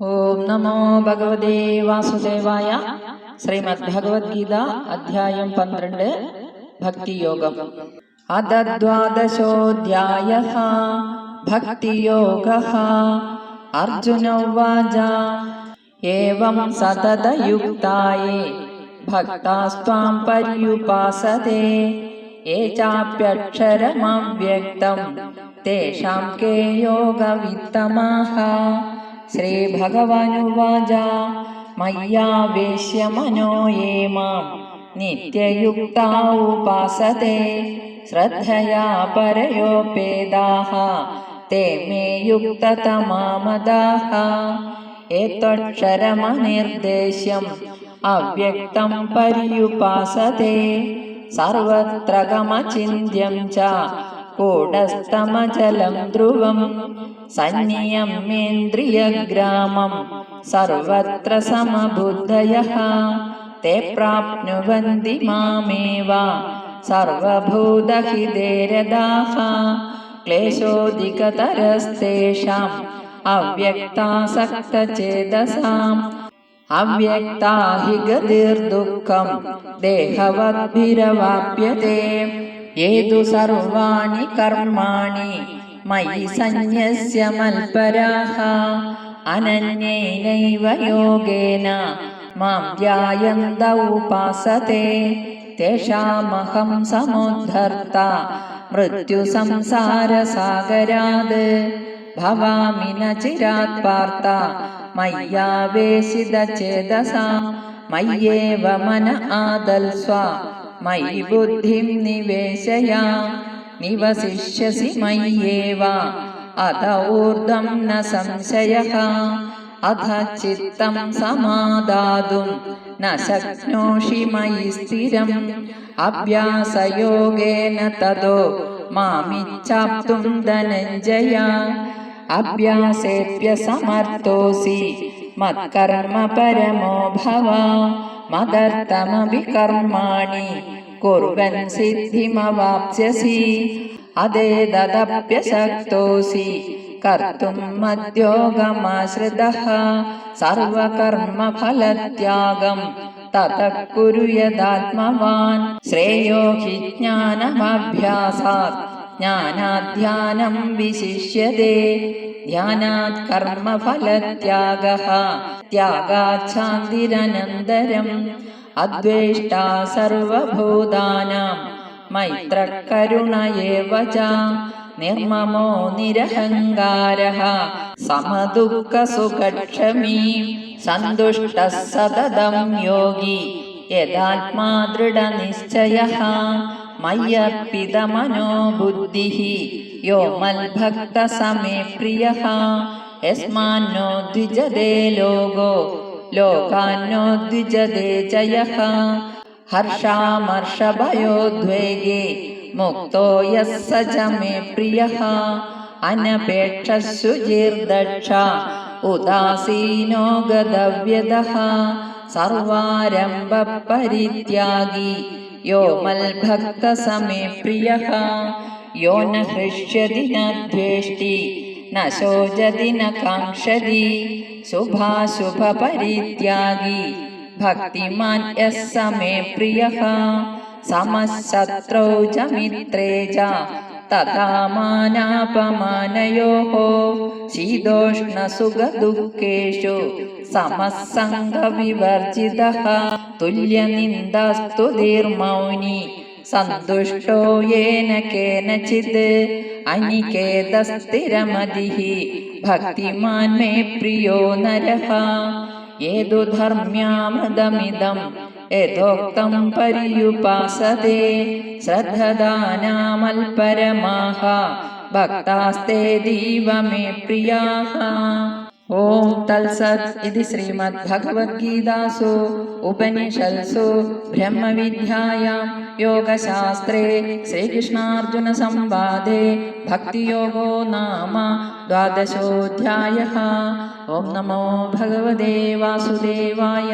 ഓം നമോ ഭഗവതേ വാസുദേവായ ശ്രീമദ് ഭഗവത്ഗീത അധ്യായം പന്ത്രണ്ട് ഭക്തിയോഗം അദ്വാദശോധ്യായ ഭക്തിയോഗ അർജുന ഉവാച ഏവം സതതയുക്തായേ ഭക്താസ്ത്വാം പര്യുപാസത്തെ ये चाप्यक्षरमव्यक्तं तेषां के योगवित्तमाः श्रीभगवानुवाच मय्यावेश्य मनो ये मां नित्ययुक्ता उपासते श्रद्धया परयोपेदाः ते मे युक्ततमामदाः एतक्षरमनिर्देश्यम् अव्यक्तं पर्युपासते सर्वत्र गमचिन्त्यं च कूटस्थमचलं ध्रुवं सन्नियम्येन्द्रियग्रामं सर्वत्र समबुद्धयः ते प्राप्नुवन्ति मामेव सर्वभूतहितेरदाः क्लेशोऽधिकतरस्तेषाम् अव्यक्तासक्तचेतसाम् അവ്യക്താ ഹി ഗതിർദുഃഖം ദേഹവദ്ഭിരവാപ്യത്തെ ഏതു സർവാണി കർമാണി? മയി സന്യസ്യ മൽപരാഹ. അനന്യേനൈവ യോഗേന. മാം ധ്യായന്ത ഉപാസത്തെ തേഷാമഹം സമുദ്ധർത്ത. മൃത്യുസംസാരസാഗരാത് ഭവാമി ന ചിരാത് പാർത്ത. മയ്യാവേശിതചേതസാ മയ്യേവ മന ആദൽസ്വ. മയി ബുദ്ധിം നിവേശയ. നിവസിഷ്യസി മയ്യേവ. അത ഊർധം ന സംശയ അധ ചിത്തം സമാദാതും. ന ശക്നോഷി മയി സ്ഥിരം. അഭ്യാസയോഗേന തതോ. മാമിച്ചാപ്തും ധനഞ്ജയ. അഭ്യാസേപ്യസമർത്ഥോസി മത്കർമ്മ പരമോ ഭവ. മതർത്ഥമപി കർമാണി. കുർവൻ സിദ്ധിമവാപ്സ്യസി. അതേതദപ്യശക്തോസി കർത്തും മദ്യോഗമാശ്രിതഃ. സർവകർമ്മഫലത്യാഗം. തതഃ കുരു യഥാത്മവാൻ ശ്രേയോ ഹി ജ്ഞാനമഭ്യാസാത്. ജ്ഞാനാധ്യാനം വിശിഷ്യത്തെ ധ്യാനാത് കർമ്മഫലത്യാഗഃ ത്യാഗാച്ഛാന്തിരനന്തരം. അദ്വേഷ്ടാ സർവഭൂതാനാം. മൈത്രകരുണ ഏവ ച. നിർമ്മമോ നിരഹങ്കാരः. സമദുഃഖസുഖക്ഷമീ. സന്തുഷ്ടः സതതം യോഗി. യഥാത്മാ ദൃഢനിശ്ചയः. മയ്യർപ്പിതമനോബുദ്ധി യോ മൽഭക്ത സമേ പ്രിയ. യസ്മാന്നോ ദ്വിജതേ ലോകോ ലോകാന്നോ ദ്വിജതേ ചയ ഹർഷാമർഷഭയോദ്വേഗേ മുക്തോ യസ്സ ച മേ പ്രിയ അനപേക്ഷുചിർദക്ഷ ഉദാസീനോ ഗതവ്യത. സർവാരംഭ പരിത്യാഗി യോ മൽഭക്തസമേ പ്രിയ യോ ന ഹൃഷ്യതി ന ദ്വേഷ്ടി ന ശോചതി ന കാക്ഷതി ശുഭാശുഭപരിത്യാഗി ഭക്തിമാൻ സമേ പ്രിയ സമശത്രൗ ച മിത്രേ तथा मानापमानयोः शीतोष्णसुखदुःखेषु समः सङ्गविवर्जितः तुल्यनिन्दस्तुतिर्मौनी सन्तुष्टो येन केनचित् अनिकेतस्थिरमतिः भक्तिमान् मे प्रियो नरः യഥോക്തം പര്യുപാസതേ ശ്രദ്ധദാനാമൽപരമാഹ ഭക്താസ്തേ ദീവ മേ പ്രിയാഹ. ഓം തത്സത് ഇതി ശ്രീമദ് ഭഗവത്ഗീതാസു ഉപനിഷത്സു ബ്രഹ്മവിദ്യായാം യോഗശാസ്ത്രേ ശ്രീകൃഷ്ണാർജുന സംവാദേ ഭക്തിയോഗോ നാമ ദ്വാദശോധ്യായ. ഓം നമോ ഭഗവദേ വാസുദേവായ.